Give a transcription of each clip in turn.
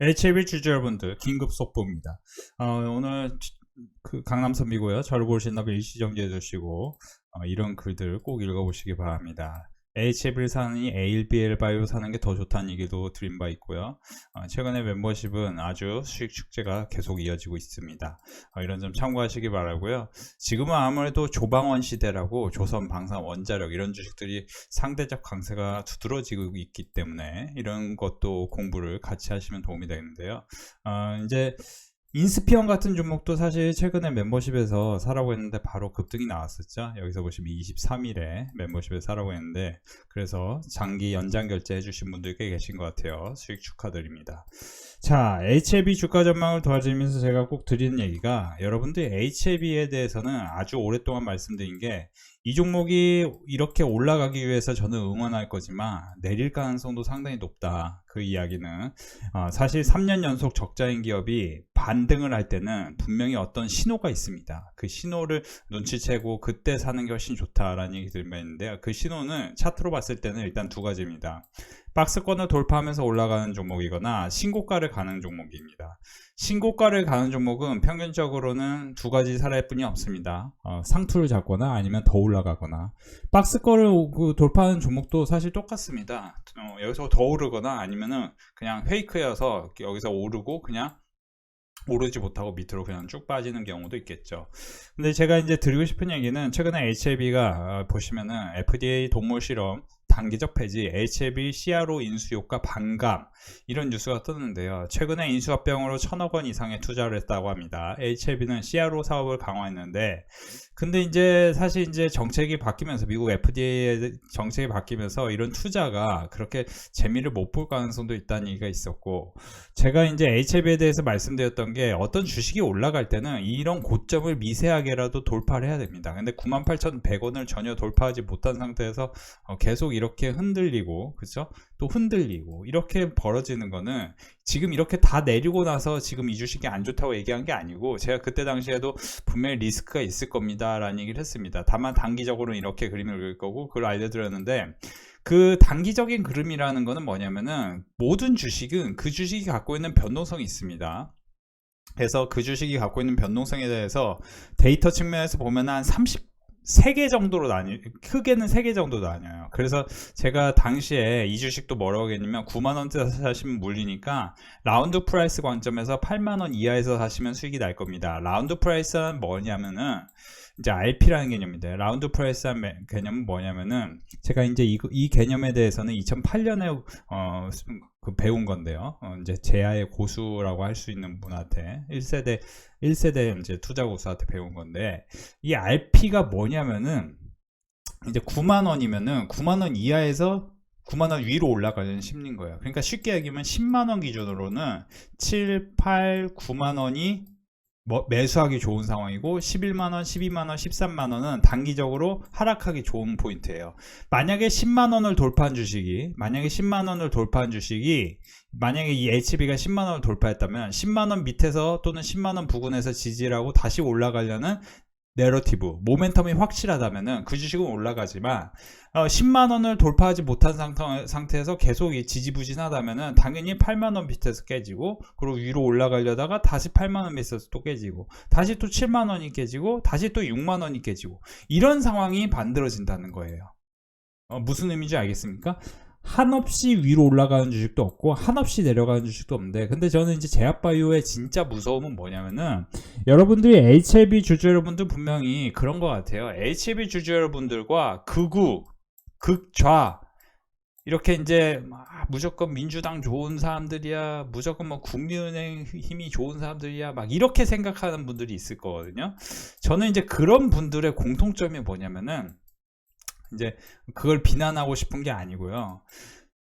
HAB 주주 여러분들 긴급 속보입니다. 어, 오늘 그 강남선비고요. 저를 보신다면 일시정지해 주시고 어, 이런 글들 꼭 읽어보시기 바랍니다. HAB를 사느니 ALBL 바이오 사는 게 더 좋다는 얘기도 드린 바 있고요. 어, 최근에 멤버십은 아주 수익 축제가 계속 이어지고 있습니다. 어, 이런 점 참고하시기 바라고요. 지금은 아무래도 조방원 시대라고 조선 방산 원자력 이런 주식들이 상대적 강세가 두드러지고 있기 때문에 이런 것도 공부를 같이 하시면 도움이 되는데요. 어, 이제 인스피언 같은 종목도 사실 최근에 멤버십에서 사라고 했는데 바로 급등이 나왔었죠. 여기서 보시면 23일에 멤버십에 사라고 했는데 그래서 장기 연장 결제 해주신 분들 꽤 계신 것 같아요. 수익 축하드립니다. 자, HLB 주가 전망을 도와주면서 제가 꼭 드리는 얘기가 여러분들 HLB에 대해서는 아주 오랫동안 말씀드린 게이 종목이 이렇게 올라가기 위해서 저는 응원할 거지만 내릴 가능성도 상당히 높다. 그 이야기는 어, 사실 3년 연속 적자인 기업이 반등을 할 때는 분명히 어떤 신호가 있습니다. 그 신호를 눈치채고 그때 사는 게 훨씬 좋다라는 얘기 들면 있는데요. 그 신호는 차트로 봤을 때는 일단 두 가지입니다. 박스권을 돌파하면서 올라가는 종목이거나 신고가를 가는 종목입니다. 신고가를 가는 종목은 평균적으로는 두 가지 사례 뿐이 없습니다. 어, 상투를 잡거나 아니면 더 올라가거나 박스권을 그 돌파하는 종목도 사실 똑같습니다. 어, 여기서 더 오르거나 아니면은 그냥 페이크여서 여기서 오르고 그냥 오르지 못하고 밑으로 그냥 쭉 빠지는 경우도 있겠죠. 근데 제가 이제 드리고 싶은 얘기는 최근에 HLB가 보시면은 FDA 동물 실험 단기적 폐지, HLB CRO 인수 효과 반감 이런 뉴스가 뜨는데요. 최근에 인수합병으로 천억 원 이상의 투자를 했다고 합니다. HLB는 CRO 사업을 강화했는데 근데 이제 사실 이제 정책이 바뀌면서 미국 FDA의 정책이 바뀌면서 이런 투자가 그렇게 재미를 못 볼 가능성도 있다는 얘기가 있었고 제가 이제 HLB에 대해서 말씀드렸던 게 어떤 주식이 올라갈 때는 이런 고점을 미세하게라도 돌파를 해야 됩니다. 근데 98,100원을 전혀 돌파하지 못한 상태에서 어, 계속 이렇게 흔들리고 그죠? 또 흔들리고 이렇게 벌어지는 거는 지금 이렇게 다 내리고 나서 지금 이 주식이 안 좋다고 얘기한 게 아니고 제가 그때 당시에도 분명히 리스크가 있을 겁니다 라는 얘기를 했습니다 다만 단기적으로는 이렇게 그림을 그릴 거고 그걸 알려드렸는데 그 단기적인 그림이라는 거는 뭐냐면은 모든 주식은 그 주식이 갖고 있는 변동성이 있습니다 그래서 그 주식이 갖고 있는 변동성에 대해서 데이터 측면에서 보면 한 30, 3개 정도로 나뉘, 크게는 3개 정도 나뉘어요. 그래서 제가 당시에 이 주식도 뭐라고 했냐면 9만원대 사시면 물리니까 라운드 프라이스 관점에서 8만원 이하에서 사시면 수익이 날 겁니다. 라운드 프라이스는 뭐냐면은 이제 RP라는 개념인데 라운드 프라이스한 개념은 뭐냐면은 제가 이제 이, 이 개념에 대해서는 2008년에 어, 그 배운 건데요. 어, 이제 제야의 고수라고 할 수 있는 분한테 1세대 1세대 이제 투자 고수한테 배운 건데 이 RP가 뭐냐면은 이제 9만 원이면은 9만 원 이하에서 9만 원 위로 올라가는 심리인 거예요. 그러니까 쉽게 얘기하면 10만 원 기준으로는 7, 8, 9만 원이 뭐 매수하기 좋은 상황이고 11만원, 12만원, 13만원은 단기적으로 하락하기 좋은 포인트예요. 만약에 10만원을 돌파한 주식이 만약에 10만원을 돌파한 주식이 만약에 이 HB가 10만원을 돌파했다면 10만원 밑에서 또는 10만원 부근에서 지지라고 다시 올라가려는 내러티브, 모멘텀이 확실하다면은 그 주식은 올라가지만 어, 10만 원을 돌파하지 못한 상태, 상태에서 계속 지지부진하다면은 당연히 8만 원 밑에서 깨지고 그리고 위로 올라가려다가 다시 8만 원 밑에서 또 깨지고 다시 또 7만 원이 깨지고 다시 또 6만 원이 깨지고 이런 상황이 만들어진다는 거예요. 어, 무슨 의미인지 알겠습니까? 한없이 위로 올라가는 주식도 없고 한없이 내려가는 주식도 없는데 근데 저는 이제 제약바이오의 진짜 무서움은 뭐냐면은 여러분들이 HLB 주주 여러분들 분명히 그런 것 같아요. HLB 주주 여러분들과 극우 극좌 이렇게 이제 무조건 민주당 좋은 사람들이야 무조건 뭐 국민은행 힘이 좋은 사람들이야 막 이렇게 생각하는 분들이 있을 거거든요. 저는 이제 그런 분들의 공통점이 뭐냐면은 이제 그걸 비난하고 싶은 게 아니고요.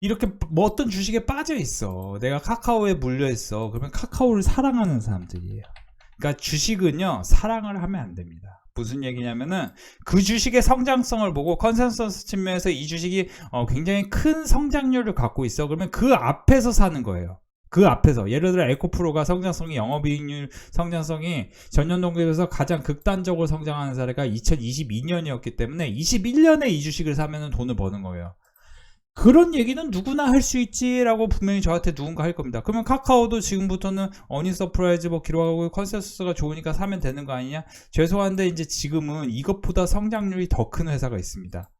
이렇게 뭐 어떤 주식에 빠져 있어. 내가 카카오에 물려 있어. 그러면 카카오를 사랑하는 사람들이에요. 그러니까 주식은요 사랑을 하면 안 됩니다. 무슨 얘기냐면은 그 주식의 성장성을 보고 컨센서스 측면에서 이 주식이 어, 굉장히 큰 성장률을 갖고 있어. 그러면 그 앞에서 사는 거예요. 그 앞에서 예를 들어 에코프로가 성장성이 영업이익률 성장성이 전년 동기에서 가장 극단적으로 성장하는 사례가 2022년이었기 때문에 21년에 이 주식을 사면은 돈을 버는 거예요. 그런 얘기는 누구나 할 수 있지라고 분명히 저한테 누군가 할 겁니다. 그러면 카카오도 지금부터는 어니 서프라이즈 뭐 기록하고 컨센서스가 좋으니까 사면 되는 거 아니냐? 죄송한데 이제 지금은 이것보다 성장률이 더 큰 회사가 있습니다.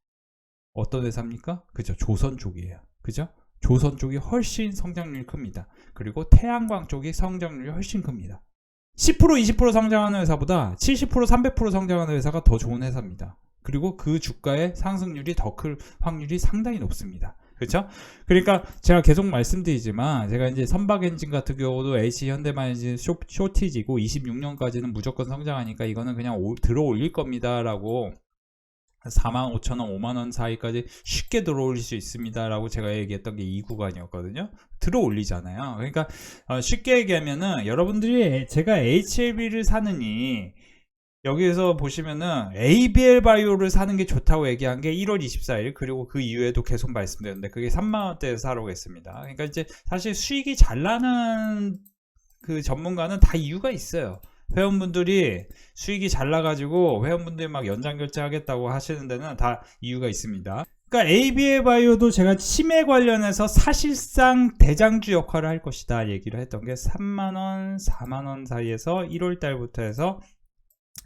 어떤 회사입니까? 그죠? 조선 쪽이에요. 그죠? 조선 쪽이 훨씬 성장률이 큽니다. 그리고 태양광 쪽이 성장률이 훨씬 큽니다. 10% 20% 성장하는 회사보다 70% 300% 성장하는 회사가 더 좋은 회사입니다. 그리고 그 주가의 상승률이 더 클 확률이 상당히 높습니다. 그렇죠? 그러니까 제가 계속 말씀드리지만 제가 이제 선박 엔진 같은 경우도 H 현대만 이제 쇼, 쇼티지고 26년까지는 무조건 성장하니까 이거는 그냥 오- 들어 올릴 겁니다라고 4만 5천 원, 5만 원 사이까지 쉽게 들어 올릴 수 있습니다라고 제가 얘기했던 게 이 구간이었거든요. 들어 올리잖아요. 그러니까 어, 쉽게 얘기하면은 여러분들이 제가 HLB를 사느니 여기에서 보시면은 ABL 바이오를 사는 게 좋다고 얘기한 게 1월 24일 그리고 그 이후에도 계속 말씀드렸는데 그게 3만 원대에 사라고 했습니다. 그러니까 이제 사실 수익이 잘 나는 그 전문가는 다 이유가 있어요. 회원분들이 수익이 잘 나가지고 회원분들이 막 연장 결제하겠다고 하시는 데는 다 이유가 있습니다. 그러니까 ABL 바이오도 제가 치매 관련해서 사실상 대장주 역할을 할 것이다 얘기를 했던 게 3만 원, 4만 원 사이에서 1월 달부터 해서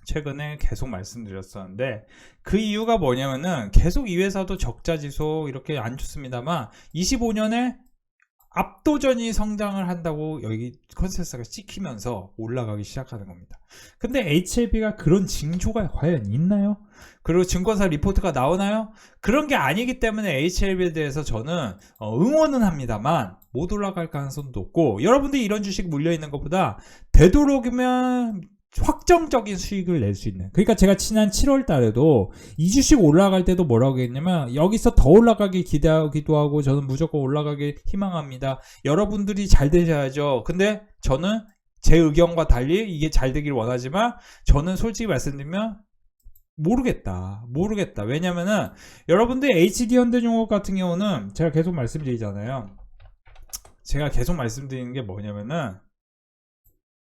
최근에 계속 말씀드렸었는데 그 이유가 뭐냐면은 계속 이 회사도 적자 지수 이렇게 안 좋습니다만 25년에 압도전이 성장을 한다고 여기 컨센서스가 찍히면서 올라가기 시작하는 겁니다. 근데 HLB가 그런 징조가 과연 있나요? 그리고 증권사 리포트가 나오나요? 그런 게 아니기 때문에 HLB에 대해서 저는 어, 응원은 합니다만 못 올라갈 가능성도 높고 여러분들이 이런 주식 물려 있는 것보다 되도록이면 확정적인 수익을 낼 수 있는. 그러니까 제가 지난 7월 달에도 이 주식 올라갈 때도 뭐라고 했냐면 여기서 더 올라가길 기대하기도 하고 저는 무조건 올라가길 희망합니다. 여러분들이 잘 되셔야죠. 근데 저는 제 의견과 달리 이게 잘 되길 원하지만 저는 솔직히 말씀드리면 모르겠다. 모르겠다. 왜냐면은 여러분들 HD 현대중업 같은 경우는 제가 계속 말씀드리잖아요. 제가 계속 말씀드리는 게 뭐냐면은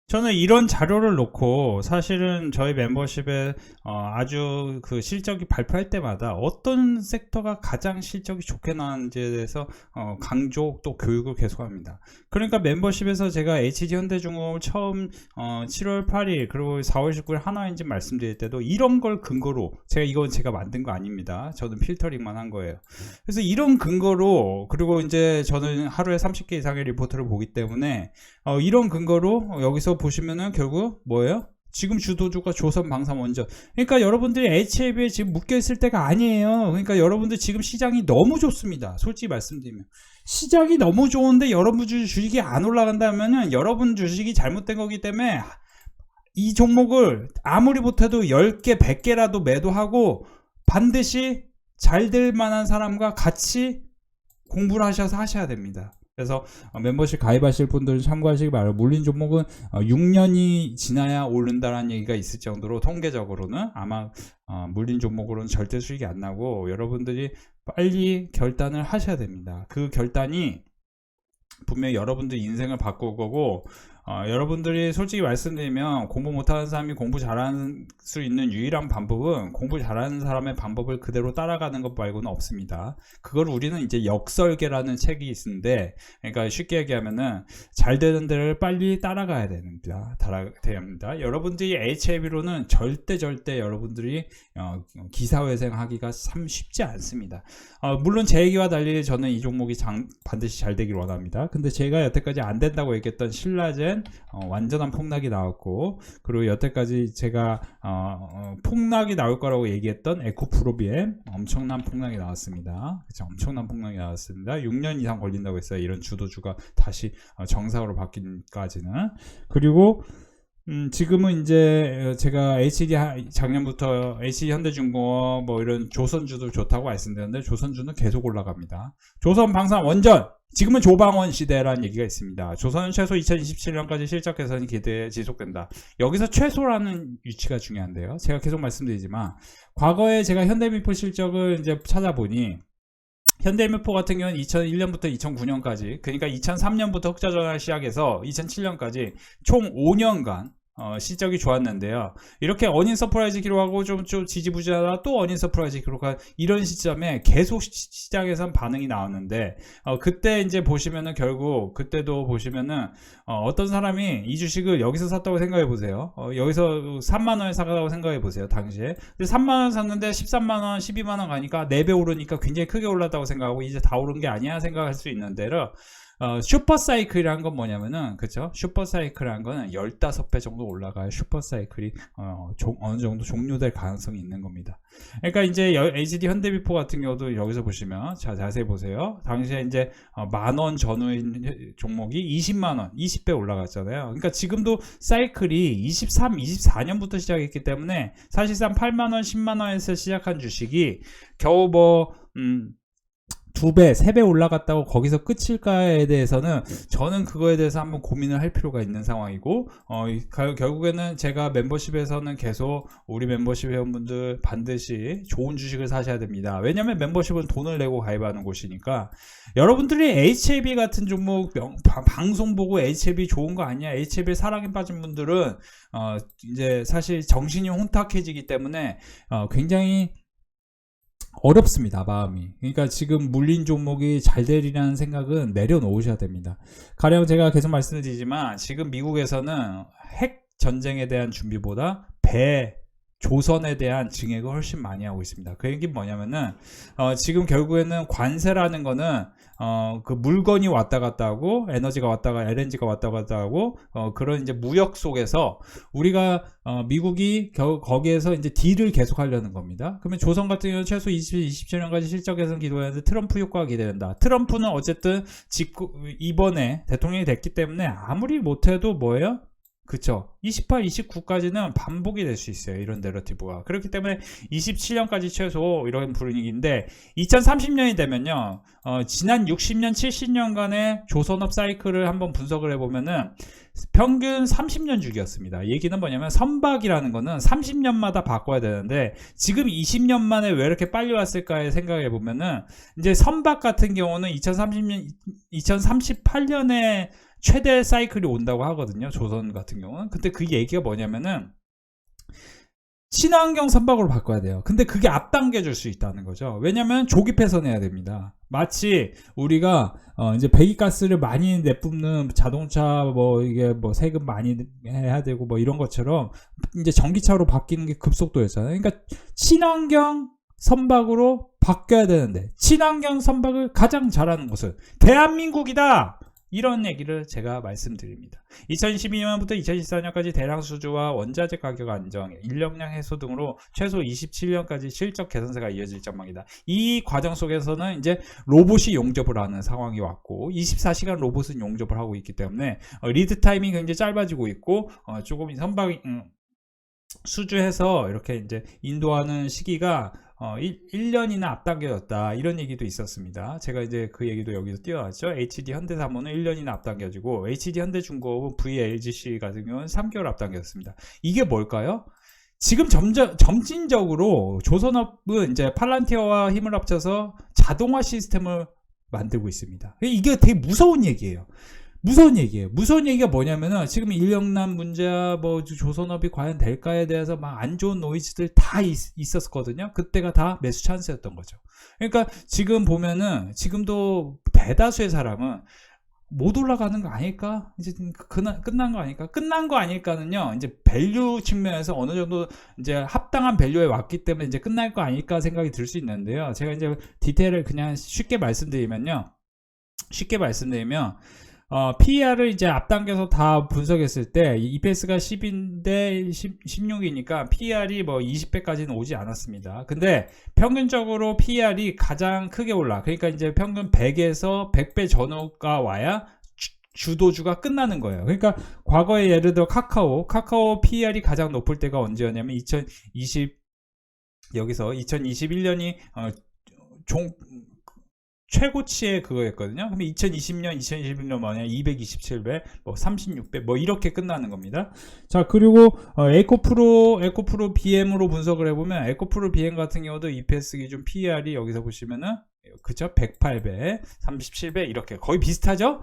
저는 이런 자료를 놓고 사실은 저희 멤버십에 어, 아주 그 실적이 발표할 때마다 어떤 섹터가 가장 실적이 좋게 나왔는지에 대해서 어, 강조 또 교육을 계속합니다. 그러니까 멤버십에서 제가 HD 현대중공업을 처음 어, 7월 8일 그리고 4월 19일 하나인지 말씀드릴 때도 이런 걸 근거로 제가 이건 제가 만든 거 아닙니다. 저는 필터링만 한 거예요. 그래서 이런 근거로 그리고 이제 저는 하루에 30개 이상의 리포트를 보기 때문에 어, 이런 근거로 어, 보시면은 결국 뭐예요? 지금 주도주가 조선 방산 원전. 그러니까 여러분들이 HLB에 지금 묶여 있을 때가 아니에요. 그러니까 여러분들 지금 시장이 너무 좋습니다. 솔직히 말씀드리면. 시장이 너무 좋은데 여러분 주- 주식이 안 올라간다면은 여러분 주식이 잘못된 거기 때문에 이 종목을 아무리 못해도 10개, 100개라도 매도하고 반드시 잘 될 만한 사람과 같이 공부를 하셔서 하셔야 됩니다. 그래서 어, 멤버십 가입하실 분들은 참고하시기 바라요. 물린 종목은 어, 6년이 지나야 오른다라는 얘기가 있을 정도로 통계적으로는 아마 어, 물린 종목으로는 절대 수익이 안 나고 여러분들이 빨리 결단을 하셔야 됩니다. 그 결단이 분명히 여러분들 인생을 바꿀 거고 어, 여러분들이 솔직히 말씀드리면 공부 못하는 사람이 공부 잘하는 수 있는 유일한 방법은 공부 잘하는 사람의 방법을 그대로 따라가는 것 말고는 없습니다. 그걸 우리는 이제 역설계라는 책이 있는데, 그러니까 쉽게 얘기하면은 잘 되는 데를 빨리 따라가야 됩니다. 따라 돼야 합니다. 여러분들이 HLB로는 절대 절대 여러분들이 어, 기사회생하기가 참 쉽지 않습니다. 어, 물론 제 얘기와 달리 저는 이 종목이 장- 반드시 잘 되길 원합니다. 근데 제가 여태까지 안 된다고 얘기했던 신라 젠 어, 완전한 폭락이 나왔고 그리고 여태까지 제가 어, 어, 폭락이 나올 거라고 얘기했던 에코프로비엠 엄청난 폭락이 나왔습니다. 그쵸? 엄청난 폭락이 나왔습니다. 6년 이상 걸린다고 했어요. 이런 주도주가 다시 어, 정상으로 바뀌기까지는 그리고 음, 지금은 이제 제가 HD 하- 작년부터 HD 현대중공업 뭐 이런 조선주도 좋다고 말씀드렸는데 조선주는 계속 올라갑니다. 조선 방산 원전 지금은 조방원 시대라는 얘기가 있습니다. 조선은 최소 2027년까지 실적 개선이 기대 지속된다. 여기서 최소라는 위치가 중요한데요. 제가 계속 말씀드리지만 과거에 제가 현대미포 실적을 이제 찾아보니 현대미포 같은 경우는 2001년부터 2009년까지 그러니까 2003년부터 흑자 전환을 시작해서 2007년까지 총 5년간 어, 실적이 좋았는데요. 이렇게 어닝 서프라이즈 기록하고 좀, 좀 지지부진하다 또 어닝 서프라이즈 기록한 이런 시점에 계속 시- 시장에선 반응이 나왔는데 어, 그때 이제 보시면은 결국 그때도 보시면은 어, 떤 사람이 이 주식을 여기서 샀다고 생각해 보세요. 어, 여기서 3만 원에 사다고 생각해 보세요. 당시에. 근데 3만 원 샀는데 13만 원, 12만 원 가니까 4배 오르니까 굉장히 크게 올랐다고 생각하고 이제 다 오른 게 아니야 생각할 수 있는데요. 어, 슈퍼사이클이라는 건 뭐냐면은, 그쵸? 슈퍼사이클이라는 거는 15배 정도 올라가야 슈퍼사이클이, 어, 종- 어느 정도 종료될 가능성이 있는 겁니다. 그러니까 이제 여- HD 현대비포 같은 경우도 여기서 보시면, 자, 자세히 보세요. 당시에 이제 어, 만원 전후인 종목이 20만원, 20배 올라갔잖아요. 그러니까 지금도 사이클이 23, 24년부터 시작했기 때문에 사실상 8만원, 10만원에서 시작한 주식이 겨우 뭐, 음, 두 배, 세 배 올라갔다고 거기서 끝일까에 대해서는 저는 그거에 대해서 한번 고민을 할 필요가 있는 상황이고, 어, 결국에는 제가 멤버십에서는 계속 우리 멤버십 회원분들 반드시 좋은 주식을 사셔야 됩니다. 왜냐면 멤버십은 돈을 내고 가입하는 곳이니까. 여러분들이 HAB 같은 종목 명- 바- 방송 보고 HAB 좋은 거 아니야? HAB 사랑에 빠진 분들은, 어, 이제 사실 정신이 혼탁해지기 때문에, 어, 굉장히 어렵습니다, 마음이. 그러니까 지금 물린 종목이 잘 되리라는 생각은 내려놓으셔야 됩니다. 가령 제가 계속 말씀드리지만 지금 미국에서는 핵 전쟁에 대한 준비보다 배 조선에 대한 증액을 훨씬 많이 하고 있습니다. 그 얘기는 뭐냐면은 어, 지금 결국에는 관세라는 거는 어, 그 물건이 왔다 갔다 하고 에너지가 왔다 가 LNG가 왔다 갔다 하고 어, 그런 이제 무역 속에서 우리가 어, 미국이 겨, 거기에서 이제 딜을 계속 하려는 겁니다. 그러면 조선 같은 경우는 최소 20, 27년까지 실적 개선 기도하는데 트럼프 효과가 기대된다. 트럼프는 어쨌든 직구, 이번에 대통령이 됐기 때문에 아무리 못해도 뭐예요? 그쵸. 28, 29까지는 반복이 될 수 있어요. 이런 내러티브가. 그렇기 때문에 27년까지 최소 이런 분위기인데 2030년이 되면요. 어, 지난 60년, 70년간의 조선업 사이클을 한번 분석을 해보면은 평균 30년 주기였습니다. 얘기는 뭐냐면 선박이라는 거는 30년마다 바꿔야 되는데 지금 20년 만에 왜 이렇게 빨리 왔을까에 생각해 보면은 이제 선박 같은 경우는 2030년, 2038년에 최대 사이클이 온다고 하거든요. 조선 같은 경우는. 근데 그 얘기가 뭐냐면은 친환경 선박으로 바꿔야 돼요. 근데 그게 앞당겨 줄 수 있다는 거죠. 왜냐면 조기 폐선해야 됩니다. 마치 우리가 어 이제 배기가스를 많이 내뿜는 자동차 뭐 이게 뭐 세금 많이 해야 되고 뭐 이런 것처럼 이제 전기차로 바뀌는 게 급속도였잖아요. 그러니까 친환경 선박으로 바뀌어야 되는데 친환경 선박을 가장 잘하는 곳은 대한민국이다. 이런 얘기를 제가 말씀드립니다. 2012년부터 2014년까지 대량 수주와 원자재 가격 안정, 인력량 해소 등으로 최소 27년까지 실적 개선세가 이어질 전망이다. 이 과정 속에서는 이제 로봇이 용접을 하는 상황이 왔고 24시간 로봇은 용접을 하고 있기 때문에 어, 리드 타임이 굉장히 짧아지고 있고 어, 조금 선박 음, 수주해서 이렇게 이제 인도하는 시기가 어, 1, 년이나 앞당겨졌다 이런 얘기도 있었습니다. 제가 이제 그 얘기도 여기서 띄워놨죠. HD 현대사모는 1년이나 앞당겨지고 HD 현대중공업은 VLGC 같은 경우는 3개월 앞당겼습니다. 이게 뭘까요? 지금 점점 점진적으로 조선업은 이제 팔란티어와 힘을 합쳐서 자동화 시스템을 만들고 있습니다. 이게 되게 무서운 얘기예요. 무서운 얘기예요. 무서운 얘기가 뭐냐면은 지금 인력난 문제야 뭐 조선업이 과연 될까에 대해서 막 안 좋은 노이즈들 다 있, 었거든요 그때가 다 매수 찬스였던 거죠. 그러니까 지금 보면은 지금도 대다수의 사람은 못 올라가는 거 아닐까? 이제 그나, 끝난 거 아닐까? 끝난 거 아닐까는요. 이제 밸류 측면에서 어느 정도 이제 합당한 밸류에 왔기 때문에 이제 끝날 거 아닐까 생각이 들 수 있는데요. 제가 이제 디테일을 그냥 쉽게 말씀드리면요. 쉽게 말씀드리면 어, PER을 이제 앞당겨서 다 분석했을 때 EPS가 10인데 10, 16이니까 PER이 뭐 20배까지는 오지 않았습니다. 근데 평균적으로 PER이 가장 크게 올라. 그러니까 이제 평균 100에서 100배 전후가 와야 주- 주도주가 끝나는 거예요. 그러니까 과거에 예를 들어 카카오, 카카오 PER이 가장 높을 때가 언제였냐면 2020 여기서 2021년이 어, 종 최고치의 그거였거든요. 그럼 2020년, 2021년 뭐냐, 227배, 뭐 36배, 뭐 이렇게 끝나는 겁니다. 자, 그리고 어, 에코프로, 에코프로 BM으로 분석을 해보면 에코프로 BM 같은 경우도 EPS 기준 PER이 여기서 보시면은 그죠? 108배, 37배 이렇게 거의 비슷하죠?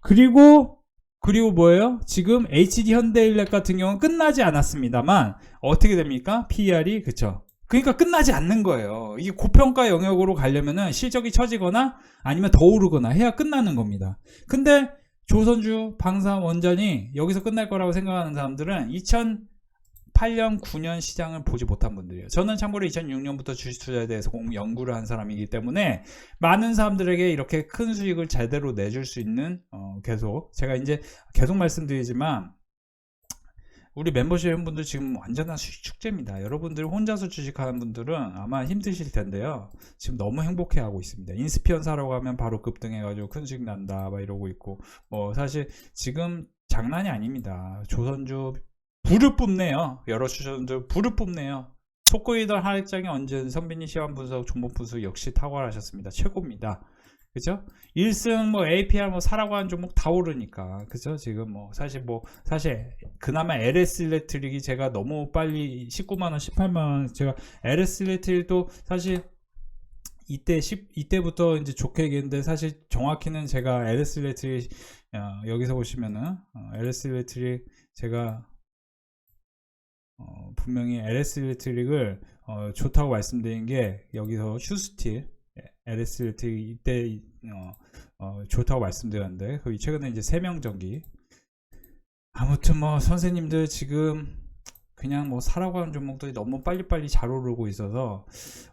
그리고 그리고 뭐예요? 지금 HD 현대일렉 같은 경우는 끝나지 않았습니다만 어떻게 됩니까? PER이 그쵸? 그러니까 끝나지 않는 거예요. 이게 고평가 영역으로 가려면은 실적이 처지거나 아니면 더 오르거나 해야 끝나는 겁니다. 근데 조선주 방산 원전이 여기서 끝날 거라고 생각하는 사람들은 2008년, 9년 시장을 보지 못한 분들이에요. 저는 참고로 2006년부터 주식 투자에 대해서 공- 연구를 한 사람이기 때문에 많은 사람들에게 이렇게 큰 수익을 제대로 내줄 수 있는 어, 계속 제가 이제 계속 말씀드리지만 우리 멤버십 회원분들 지금 완전한 수익 축제입니다. 여러분들 혼자서 주식하는 분들은 아마 힘드실 텐데요. 지금 너무 행복해하고 있습니다. 인스피언 사러 가면 바로 급등해가지고 큰 수익 난다 막 이러고 있고 뭐 사실 지금 장난이 아닙니다. 조선주 불을 뿜네요. 여러 주전들 불을 뿜네요. 속고이던 하락장에 얹은 선빈이 시황 분석, 종목 분석 역시 탁월하셨습니다. 최고입니다. 그죠? 1승 뭐 APR 뭐 사라고 한 종목 다 오르니까. 그죠? 지금 뭐 사실 뭐 사실 그나마 LS 일렉트릭이 제가 너무 빨리 19만 원, 18만 원 제가 LS 일렉트릭도 사실 이때 10 이때부터 이제 좋게 얘기했는데 사실 정확히는 제가 LS 일렉트릭 어, 여기서 보시면은 어, LS 일렉트릭 제가 어, 분명히 LS 일렉트릭을 어, 좋다고 말씀드린 게 여기서 슈스틸 LS 일렉트릭 이때 어, 어, 좋다고 말씀드렸는데 거기 최근에 이제 세명전기 아무튼 뭐 선생님들 지금 그냥 뭐 사라고 하는 종목들이 너무 빨리빨리 잘 오르고 있어서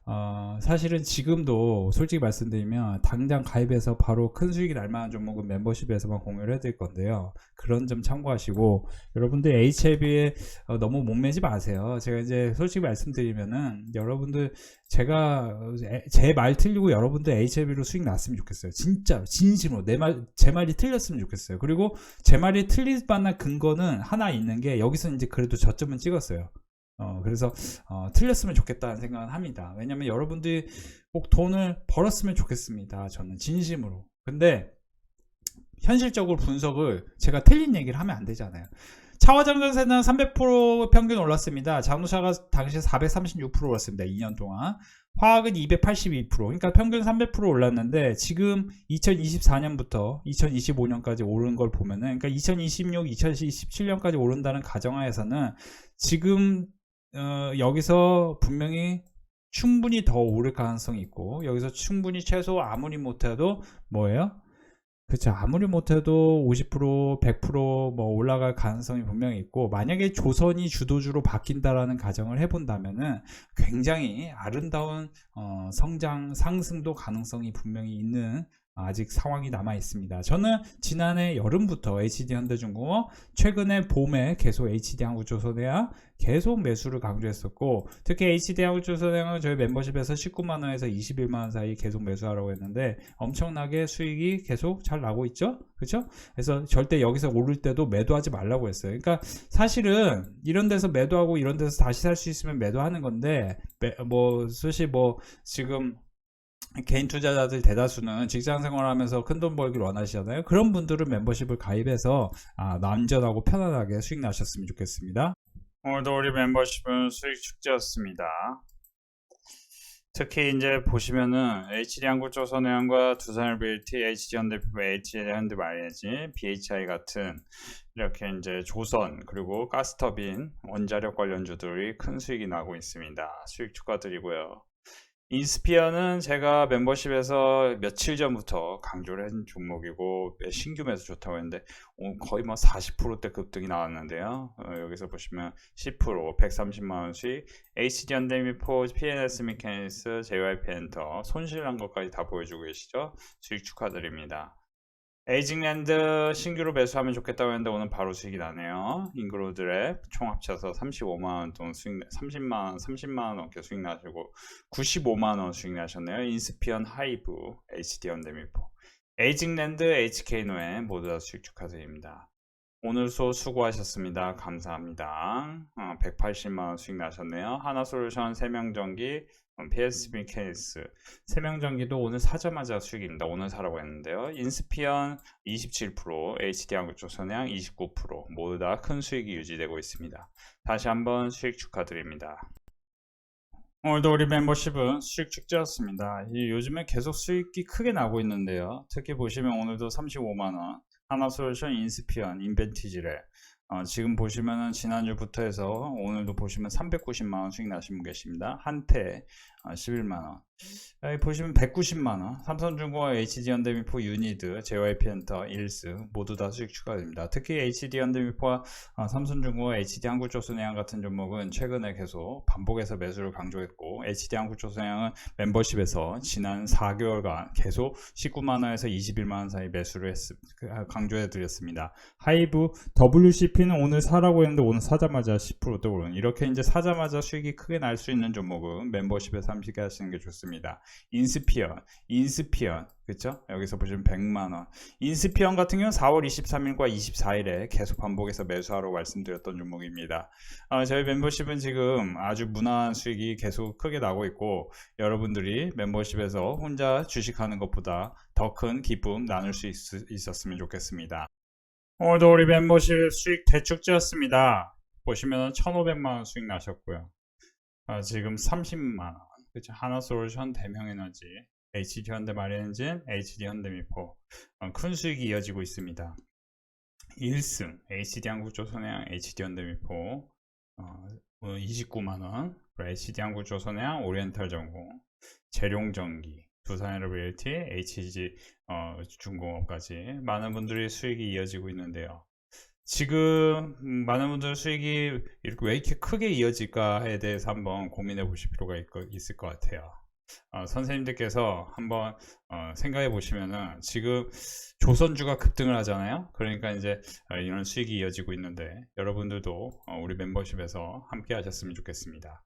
어, 사실은 지금도 솔직히 말씀드리면 당장 가입해서 바로 큰 수익이 날 만한 종목은 멤버십에서만 공유를 해드릴 건데요. 그런 점 참고하시고 여러분들 HLB에 어, 너무 목매지 마세요. 제가 이제 솔직히 말씀드리면은 여러분들 제가 제 말 틀리고 여러분들 HLB로 수익 났으면 좋겠어요. 진짜 진심으로 내 말 제 말이 틀렸으면 좋겠어요. 그리고 제 말이 틀릴 만한 근거는 하나 있는 게 여기서 이제 그래도 저점은 찍었어요. 어, 그래서 어, 틀렸으면 좋겠다는 생각은 합니다. 왜냐면 여러분들이 꼭 돈을 벌었으면 좋겠습니다. 저는 진심으로. 근데 현실적으로 분석을 제가 틀린 얘기를 하면 안 되잖아요. 차화장 전세는 300% 평균 올랐습니다. 자동차가 당시 436% 올랐습니다. 2년 동안. 화학은 282%. 그러니까 평균 300% 올랐는데 지금 2024년부터 2025년까지 오른 걸 보면은 그러니까 2026, 2027년까지 오른다는 가정하에서는 지금 어, 여기서 분명히 충분히 더 오를 가능성이 있고 여기서 충분히 최소 아무리 못해도 뭐예요? 그렇죠. 아무리 못해도 50%, 100%뭐 올라갈 가능성이 분명히 있고 만약에 조선이 주도주로 바뀐다라는 가정을 해본다면은 굉장히 아름다운 어, 성장 상승도 가능성이 분명히 있는 아직 상황이 남아 있습니다. 저는 지난해 여름부터 HD 현대중공업, 최근에 봄에 계속 HD 한국조선해야 계속 매수를 강조했었고, 특히 HD 한국조선해양은 저희 멤버십에서 19만 원에서 21만 원 사이 계속 매수하라고 했는데 엄청나게 수익이 계속 잘 나고 있죠, 그렇죠? 그래서 절대 여기서 오를 때도 매도하지 말라고 했어요. 그러니까 사실은 이런 데서 매도하고 이런 데서 다시 살 수 있으면 매도하는 건데, 매- 뭐 사실 뭐 지금 개인 투자자들 대다수는 직장 생활하면서 큰 돈 벌기를 원하시잖아요. 그런 분들은 멤버십을 가입해서 아, 안전하고 편안하게 수익 나셨으면 좋겠습니다. 오늘도 우리 멤버십은 수익 축제였습니다. 특히 이제 보시면은 HD 한국 조선해양과 두산일빌티, HD 현대피부, HD 현대마이너지, BHI 같은 이렇게 이제 조선 그리고 가스터빈 원자력 관련주들이 큰 수익이 나고 있습니다. 수익 축하드리고요. 인스피어는 제가 멤버십에서 며칠 전부터 강조를 한 종목이고 신규 매수 좋다고 했는데 오, 거의 뭐 40%대 급등이 나왔는데요. 어, 여기서 보시면 10% 130만 원씩 HD 현대미포, PNS 미케니스, JYP 엔터 손실난 것까지 다 보여주고 계시죠. 수익 축하드립니다. 에이징랜드 신규로 매수하면 좋겠다고 했는데 오늘 바로 수익이 나네요. 잉그로드랩 총 합쳐서 35만 원 돈 수익 30만 원, 30만 원 넘게 수익 나시고 95만 원 수익 나셨네요. 인스피언 하이브, HD 현대미포, 에이징랜드, HK노에 모두 다 수익 축하드립니다. 오늘 수 수고하셨습니다. 감사합니다. 어, 180만 원 수익 나셨네요. 하나솔루션 세명전기, PSB 케이스 세명전기도 오늘 사자마자 수익입니다. 오늘 사라고 했는데요. 인스피언 27%, HD 한국조선해양 29% 모두 다 큰 수익이 유지되고 있습니다. 다시 한번 수익 축하드립니다. 오늘도 우리 멤버십은 수익 축제였습니다. 이 요즘에 계속 수익이 크게 나고 있는데요. 특히 보시면 오늘도 35만원, 하나솔루션, 인스피언, 인벤티지래. 어, 지금 보시면은 지난주부터 해서 오늘도 보시면 390만 원 수익 나신 분 계십니다. 한테 어, 11만 원. 여기 보시면 190만 원. 삼성중공업, HD 현대미포, 유니드, JYP 엔터, 일스 모두 다 수익 추가됩니다. 특히 HD 현대미포와 어, 삼성중공업, HD 한국조선해양 같은 종목은 최근에 계속 반복해서 매수를 강조했고 HD 한국조선해양은 멤버십에서 지난 4개월간 계속 19만 원에서 21만 원 사이 매수를 했, 강조해 드렸습니다. 하이브 WCP는 오늘 사라고 했는데 오늘 사자마자 10% 떠오르는 이렇게 이제 사자마자 수익이 크게 날 수 있는 종목은 멤버십에 삼식해 하시는 게 좋습니다. 인스피언, 인스피언 그렇죠? 여기서 보시면 100만 원. 인스피언 같은 경우는 4월 23일과 24일에 계속 반복해서 매수하라고 말씀드렸던 종목입니다. 아, 저희 멤버십은 지금 아주 무난한 수익이 계속 크게 나고 있고 여러분들이 멤버십에서 혼자 주식하는 것보다 더 큰 기쁨 나눌 수 있, 있었으면 좋겠습니다. 오늘도 우리 멤버십 수익 대축제였습니다. 보시면 1,500만 원 수익 나셨고요. 아, 지금 30만 원. 그쵸. 하나 솔루션, 대명 에너지, HD 현대 마리엔진, HD 현대미포. 어, 큰 수익이 이어지고 있습니다. 1승, HD 한국조선해양, HD 현대미포. 어, 29만원. HD 한국조선해양, 오리엔탈 전공, 재룡전기, 두산에너빌리티, HG 어, 중공업까지 많은 분들이 수익이 이어지고 있는데요. 지금 음, 많은 분들 수익이 이렇게 왜 이렇게 크게 이어질까에 대해서 한번 고민해 보실 필요가 있, 을것 같아요. 어, 선생님들께서 한번 어, 생각해 보시면은 지금 조선주가 급등을 하잖아요. 그러니까 이제 어, 이런 수익이 이어지고 있는데 여러분들도 어, 우리 멤버십에서 함께 하셨으면 좋겠습니다.